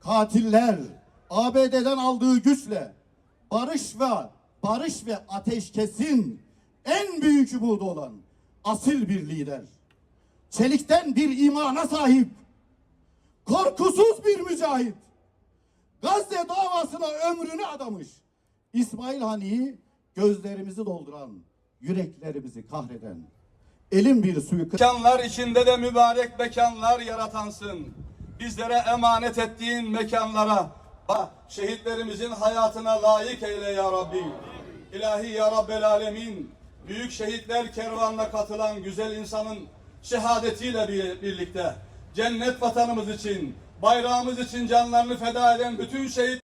Katiller ABD'den aldığı güçle barış ve barış ve ateşkesin en büyük umudu olan asil bir lider. Çelikten bir imana sahip, korkusuz bir mücahit. Gazze davasına ömrünü adamış. İsmail Hani'yi gözlerimizi dolduran, yüreklerimizi kahreden, elin bir suyu Mekanlar içinde de mübarek mekanlar yaratansın. Bizlere emanet ettiğin mekanlara, şehitlerimizin hayatına layık eyle ya Rabbi. İlahi ya Rabbel Alemin, büyük şehitler kervanına katılan güzel insanın şehadetiyle bir- birlikte cennet vatanımız için, bayrağımız için canlarını feda eden bütün şehit